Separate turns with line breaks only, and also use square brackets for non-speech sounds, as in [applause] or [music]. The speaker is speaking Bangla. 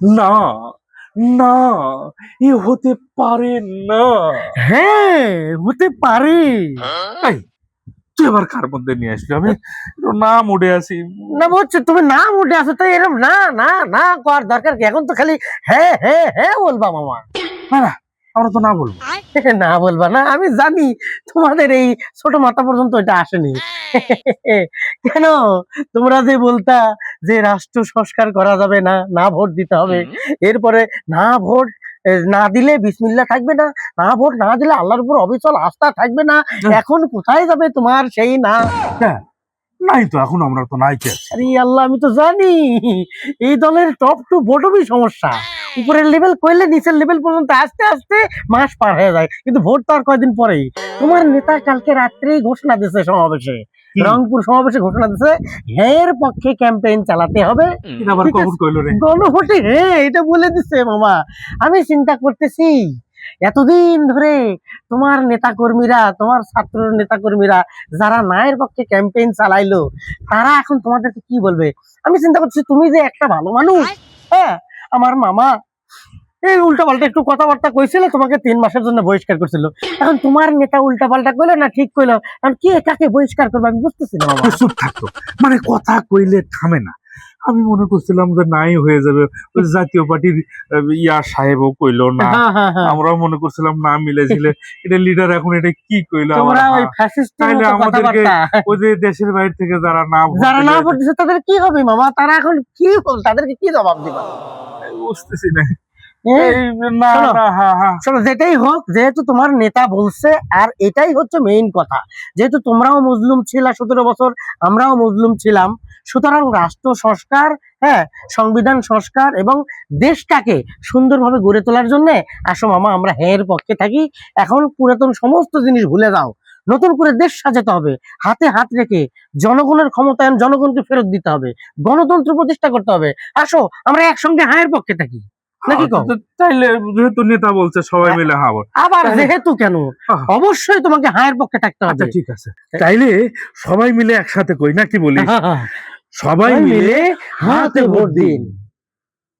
না না এ হতে পারে না।
হ্যাঁ হতে পারে।
তুই আবার কার মধ্যে নিয়ে আসলি? আমি নাম উঠে আসি।
না বলছি তুমি নাম উঠে আসো তো এরকম না না না কর দরকার কি? এখন তো খালি হ্যাঁ হ্যাঁ হ্যাঁ বলবা মামা।
না না আমরা তো না বলব।
না বলবা না আমি জানি তোমাদের এই ছোট মাথা পর্যন্ত এটা আসেনি। [laughs] কেন? তোমরা যে বলতা যে রাষ্ট্র সংস্কার করা যাবে না না ভোট দিতে হবে। এরপরে না ভোট না দিলে বিসমিল্লা থাকবে না না ভোট না দিলে আল্লাহর উপর অবিচল আস্থা থাকবে না। এখন কোথায় যাবে তোমার সেই না?
নাই তো এখন আমরা তো আছি
আরে আল্লাহ আমি তো জানি। এই দলের টপ টু বটমই সমস্যা। উপরের লেভেল কইলে নিচের লেভেল পর্যন্ত আস্তে আস্তে মাস পার হয়ে যায়। কিন্তু ভোট তো আর কয়দিন পরেই। তোমার নেতা কালকে রাত্রেই ঘোষণা দিয়েছে সমাবেশে। রংপুর সমাবেশে ঘোষণা দিয়েছে হের পক্ষে ক্যাম্পেইন চালাতে হবে।
এটা আবার
ঠিক আছে।
কখন কইলো রে।
গণভোটে হ্যাঁ এটা বলে দিচ্ছে মামা। আমি চিন্তা করতেছি এতদিন ধরে তোমার নেতা কর্মীরা তোমার ছাত্র নেতা কর্মীরা যারা নায়ের পক্ষে ক্যাম্পেইন চালাইলো তারা এখন তোমাদেরকে কি বলবে? আমি চিন্তা করছি তুমি যে একটা ভালো মানুষ হ্যাঁ আমার মামা এই উল্টা পাল্টা একটু কথাবার্তা কইছিল তোমাকে তিন মাসের জন্য বহিষ্কার করছিল। এখন তোমার নেতা উল্টা পাল্টা কইলো না ঠিক কইলো? এখন কে কাকে বহিষ্কার করবে আমি বুঝতেছি না
চুপ থাকতো মানে কথা কইলে থামে না। আমি মনে করছিলাম যে নাই হয়ে যাবে। জাতীয় পার্টির ইয়া সাহেবও কইলো না।
হ্যাঁ হ্যাঁ হ্যাঁ।
আমরাও মনে করছিলাম না মিলেছিল। এটা লিডার এখন এটা কি কইলো? তাইলে আমাদেরকে ওই যে দেশের বাইরে থেকে যারা না
যারা না ভোট তাদের কি হবে মামা? তারা এখন কি তাদেরকে কি জবাব দিবা?
বুঝতেছি? না।
শোনো।
হ্যাঁ হ্যাঁ
যেটাই হোক যেহেতু তোমার নেতা বলছে আর এটাই হচ্ছে মেইন কথা যেহেতু তোমরাও মজলুম ছিলা সতেরো বছর আমরাও মজলুম ছিলাম সুতরাং রাষ্ট্র সংস্কার হ্যাঁ সংবিধান সংস্কার এবং দেশটাকে সুন্দরভাবে গড়ে তোলার জন্য আসো মামা আমরা হের পক্ষে থাকি এখন পুরাতন সমস্ত জিনিস ভুলে যাও নতুন করে দেশ সাজাতে হবে হাতে হাত রেখে জনগণের ক্ষমতায়ন জনগণকে ফেরত দিতে হবে গণতন্ত্র প্রতিষ্ঠা করতে হবে আসো আমরা একসঙ্গে হায়ের পক্ষে থাকি নাকি?
যেহেতু নেতা বলছে সবাই মিলে হ্যাঁ।
আবার যেহেতু কেন? অবশ্যই তোমাকে হায়ের পক্ষে থাকতে হবে।
আচ্ছা ঠিক আছে। তাইলে সবাই মিলে একসাথে কই নাকি বলি বলিস?
হ্যাঁ, হ্যাঁ।
সবাই মিলে
হাতে ভোট দিন।